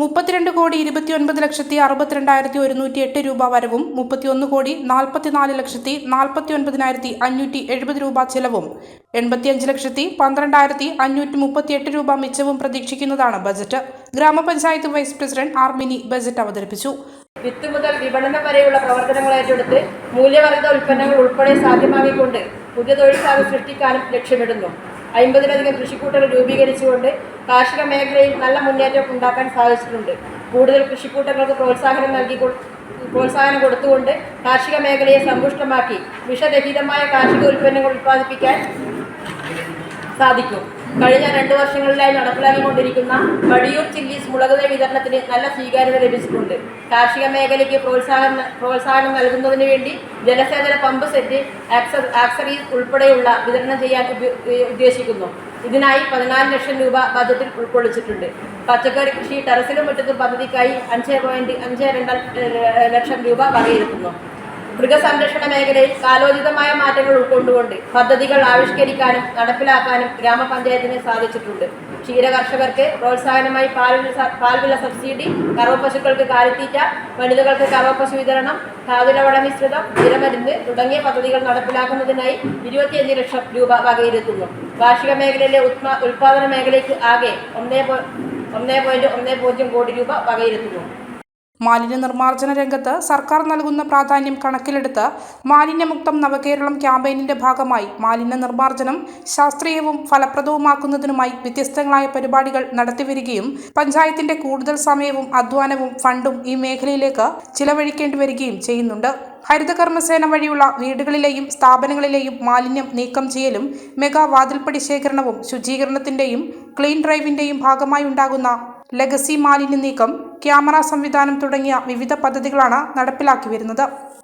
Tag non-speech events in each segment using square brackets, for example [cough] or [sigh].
മുപ്പത്തിരണ്ട് കോടി ഇരുപത്തിയൊൻപത് ലക്ഷത്തി അറുപത്തിരണ്ടായിരത്തി ഒരുന്നൂറ്റി എട്ട് രൂപ വരവും മുപ്പത്തിയൊന്ന് കോടി നാൽപ്പത്തിനാല് ലക്ഷത്തി നാൽപ്പത്തി ഒൻപതിനായിരത്തി അഞ്ഞൂറ്റി എഴുപത് രൂപ ചെലവും എൺപത്തിയഞ്ച് ലക്ഷത്തി പന്ത്രണ്ടായിരത്തി അഞ്ഞൂറ്റി മുപ്പത്തിയെട്ട് രൂപ മിച്ചവും പ്രതീക്ഷിക്കുന്നതാണ് budget. Gramapanchayat vice president R Mini budget അവതരിപ്പിച്ചു. വിത്ത് മുതൽ വിപണനം വരെയുള്ള പ്രവർത്തനങ്ങൾ ഏറ്റെടുത്ത് മൂല്യവർദ്ധ ഉൽപ്പന്നങ്ങൾ ഉൾപ്പെടെ സാധ്യമാക്കിക്കൊണ്ട് പുതിയ തൊഴിൽ സൃഷ്ടിക്കാനും ലക്ഷ്യമിടുന്നു. അമ്പതിലധികം കൃഷിക്കൂട്ടങ്ങൾ രൂപീകരിച്ചുകൊണ്ട് കാർഷിക മേഖലയിൽ നല്ല മുന്നേറ്റം ഉണ്ടാക്കാൻ സാധിച്ചിട്ടുണ്ട്. കൂടുതൽ കൃഷിക്കൂട്ടങ്ങൾക്ക് പ്രോത്സാഹനം നൽകി പ്രോത്സാഹനം കൊടുത്തുകൊണ്ട് കാർഷിക മേഖലയെ സമ്പുഷ്ടമാക്കി വിഷരഹിതമായ കാർഷിക ഉൽപ്പന്നങ്ങൾ ഉൽപ്പാദിപ്പിക്കാൻ സാധിക്കും. കഴിഞ്ഞ രണ്ട് വർഷങ്ങളിലായി നടപ്പിലാക്കിക്കൊണ്ടിരിക്കുന്ന വടിയൂർ ചില്ലീസ് മുളക് തൈ വിതരണത്തിന് നല്ല സ്വീകാര്യത ലഭിച്ചിട്ടുണ്ട്. കാർഷിക മേഖലയ്ക്ക് പ്രോത്സാഹനം പ്രോത്സാഹനം നൽകുന്നതിന് വേണ്ടി ജലസേചന പമ്പ് സെറ്റ് ആക്സ- ആക്സറീസ് ഉൾപ്പെടെയുള്ള വിതരണം ചെയ്യാൻ ഉദ്ദേശിക്കുന്നു. ഇതിനായി പതിനാല് ലക്ഷം രൂപ ബജറ്റിൽ ഉൾക്കൊള്ളിച്ചിട്ടുണ്ട്. പച്ചക്കറി കൃഷി ടെറസിലും മുറ്റത്തും പദ്ധതിക്കായി അഞ്ച് പോയിന്റ് അഞ്ച് രണ്ട് ലക്ഷം രൂപ വകയിരുത്തുന്നു. മൃഗസംരക്ഷണ മേഖലയിൽ കാലോചിതമായ മാറ്റങ്ങൾ ഉൾക്കൊണ്ടുകൊണ്ട് പദ്ധതികൾ ആവിഷ്കരിക്കാനും നടപ്പിലാക്കാനും ഗ്രാമപഞ്ചായത്തിന് സാധിച്ചിട്ടുണ്ട്. ക്ഷീര കർഷകർക്ക് പ്രോത്സാഹനമായി പാൽവില വില സബ്സിഡി കറവപ്പശുക്കൾക്ക് കാലിത്തീറ്റ വനിതകൾക്ക് കറവപ്പശു വിതരണം കാതുലവട മിശ്രിതം വിരമരുന്ന് തുടങ്ങിയ പദ്ധതികൾ നടപ്പിലാക്കുന്നതിനായി ഇരുപത്തിയഞ്ച് ലക്ഷം രൂപ വകയിരുത്തുന്നു. കാർഷിക മേഖലയിലെ ഉത്പാ ഉൽപാദന മേഖലയ്ക്ക് ആകെ ഒന്നേ ഒന്നേ പോയിന്റ് ഒന്നേ പൂജ്യം കോടി രൂപ വകയിരുത്തുന്നു. മാലിന്യ നിർമ്മാർജന രംഗത്ത് സർക്കാർ നൽകുന്ന പ്രാധാന്യം കണക്കിലെടുത്ത് മാലിന്യമുക്തം നവകേരളം ക്യാമ്പയിനിന്റെ ഭാഗമായി മാലിന്യ നിർമ്മാർജനം ശാസ്ത്രീയവും ഫലപ്രദവുമാക്കുന്നതിനുമായി വ്യത്യസ്തങ്ങളായ പരിപാടികൾ നടത്തിവരികയും പഞ്ചായത്തിന്റെ കൂടുതൽ സമയവും അധ്വാനവും ഫണ്ടും ഈ മേഖലയിലേക്ക് ചിലവഴിക്കേണ്ടി വരികയും ചെയ്യുന്നുണ്ട്. ഹരിതകർമ്മസേന വഴിയുള്ള വീടുകളിലെയും സ്ഥാപനങ്ങളിലെയും മാലിന്യം നീക്കം ചെയ്യലും മെഗാ വാതിൽപ്പടി ശേഖരണവും ശുചീകരണത്തിന്റെയും ക്ലീൻ ഡ്രൈവിന്റെയും ഭാഗമായി ഉണ്ടാകുന്ന ലെഗസി മാലിന്യ നീക്കം ക്യാമറ സംവിധാനം തുടങ്ങിയ വിവിധ പദ്ധതികളാണ് നടപ്പിലാക്കി വരുന്നത്.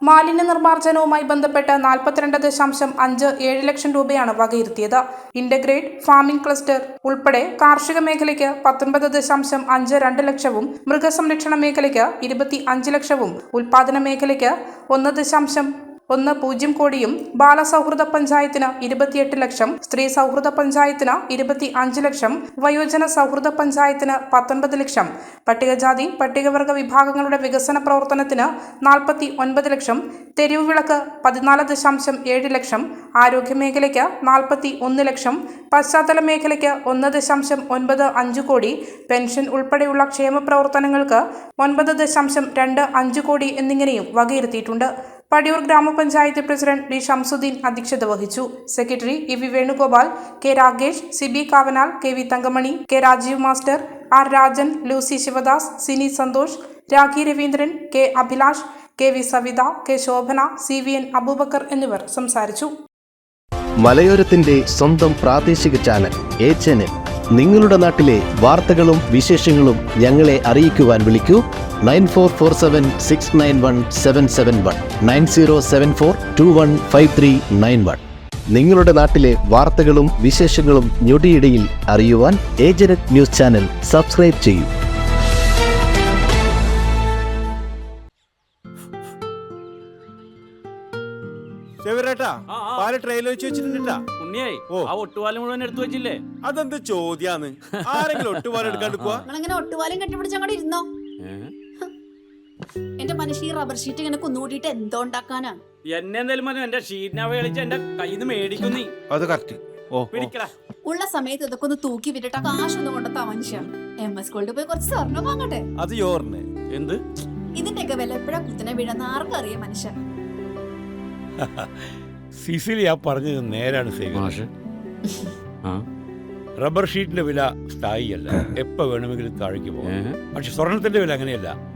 മാലിന്യ നിർമ്മാർജനവുമായി ബന്ധപ്പെട്ട് നാൽപ്പത്തിരണ്ട് ദശാംശം അഞ്ച് ഏഴ് ലക്ഷം രൂപയാണ് വകയിരുത്തിയത്. ഇന്റഗ്രേറ്റ് ഫാമിംഗ് ക്ലസ്റ്റർ ഉൾപ്പെടെ കാർഷിക മേഖലയ്ക്ക് പത്തൊൻപത് ദശാംശം അഞ്ച് രണ്ട് ലക്ഷവും മൃഗസംരക്ഷണ മേഖലയ്ക്ക് ഇരുപത്തി അഞ്ച് ലക്ഷവും ഉൽപാദന മേഖലയ്ക്ക് ഒന്ന് ദശാംശം ഒന്ന് പൂജ്യം കോടിയും ബാലസൗഹൃദ പഞ്ചായത്തിന് ഇരുപത്തിയെട്ട് ലക്ഷം സ്ത്രീ സൗഹൃദ പഞ്ചായത്തിന് ഇരുപത്തി അഞ്ച് ലക്ഷം വയോജന സൗഹൃദ പഞ്ചായത്തിന് പത്തൊൻപത് ലക്ഷം പട്ടികജാതി പട്ടികവർഗ വിഭാഗങ്ങളുടെ വികസന പ്രവർത്തനത്തിന് നാൽപ്പത്തി ഒൻപത് ലക്ഷം തെരുവ് വിളക്ക് പതിനാല് ദശാംശം ഏഴ് ലക്ഷം ആരോഗ്യമേഖലയ്ക്ക് നാൽപ്പത്തി ഒന്ന് ലക്ഷം പശ്ചാത്തല മേഖലയ്ക്ക് ഒന്ന് ദശാംശം ഒൻപത് അഞ്ച് കോടി പെൻഷൻ ഉൾപ്പെടെയുള്ള ക്ഷേമ പ്രവർത്തനങ്ങൾക്ക് ഒൻപത് ദശാംശം രണ്ട് അഞ്ച് കോടി എന്നിങ്ങനെയും വകയിരുത്തിയിട്ടുണ്ട്. പടിയൂർ ഗ്രാമപഞ്ചായത്ത് പ്രസിഡന്റ് ഡി ഷംസുദ്ദീൻ അധ്യക്ഷത വഹിച്ചു. Secretary E V Venugopal K Ragesh Sibi Kavanal K V Thankamani K Rajeev master R Rajan Lucy Sivadas Sini Santhosh Rakhi Raveendran K Abhilash K V Savitha K Shobhana C V N Abubakar എന്നിവർ സംസാരിച്ചു. മലയോരത്തിന്റെ സ്വന്തം പ്രാദേശിക channel A channel. നിങ്ങളുടെ നാട്ടിലെ വാർത്തകളും വിശേഷങ്ങളും ഞങ്ങളെ അറിയിക്കുവാൻ വിളിക്കൂ. Nine four four seven six nine one seven seven one nine zero seven four two one five three nine one നിങ്ങളുടെ നാട്ടിലെ വാർത്തകളും വിശേഷങ്ങളും ഞൊടിയിടയിൽ അറിയുവാൻ ഏജനറ്റ് ന്യൂസ് ചാനൽ സബ്സ്ക്രൈബ് ചെയ്യൂ. പാൽ ട്രെയിലർ വെച്ച് വെച്ചിട്ടുണ്ടാ ഉണ്ണിയായി ആ ഒട്ടുപാലം മുഴുവൻ എടുത്തു വെച്ചില്ലേ? അതെന്ത് ചോദ്യാന്ന്? ആരെങ്കിലും ഒട്ടുപാലം എടുക്കാണ്ട് ഒട്ടുപാലം [laughs] നിങ്ങളിങ്ങനെ ഒട്ടുപാലും കെട്ടിപ്പിടിച്ച് അങ്ങോട്ട് ഇരുന്നോ? എന്റെ മനുഷ്യ ഈ റബ്ബർ ഷീറ്റ് ഇങ്ങനെ കുന്നുകൂട്ടിയിട്ട് എന്തോ ഉണ്ടാക്കാനാ? എന്നെ എന്തായാലും മതി എന്റെ ഷീറ്റിനെ കളിച്ച് എന്റെ കയ്യിൽ നിന്ന് മേടിക്കും നീ. അത് കറക്റ്റ് ഓ. പിടിക്കടാ ഉള്ള സമയത്ത് ഇതൊക്കെ ഒന്ന് തൂക്കി വിട്ടിട്ട് കാശൊന്നും കൊണ്ടെത്താ മനുഷ്യ. എം എസ് ഗോൾഡ് പോയി കുറച്ച് സ്വർണം വാങ്ങട്ടെ? അത് യോറിന്. എന്ത്? ഇതിന്റെയൊക്കെ വില എപ്പോഴാ കുത്തിനെ വീഴുന്ന ആർക്കും അറിയാം മനുഷ്യ. സിസിലി ആ പറഞ്ഞത് നേരാണ് സേവ റബ്ബർ ഷീറ്റിന്റെ വില സ്ഥായിയല്ല. എപ്പോ വേണമെങ്കിലും താഴേക്ക് പോകാം. പക്ഷെ സ്വർണത്തിന്റെ വില അങ്ങനെയല്ല.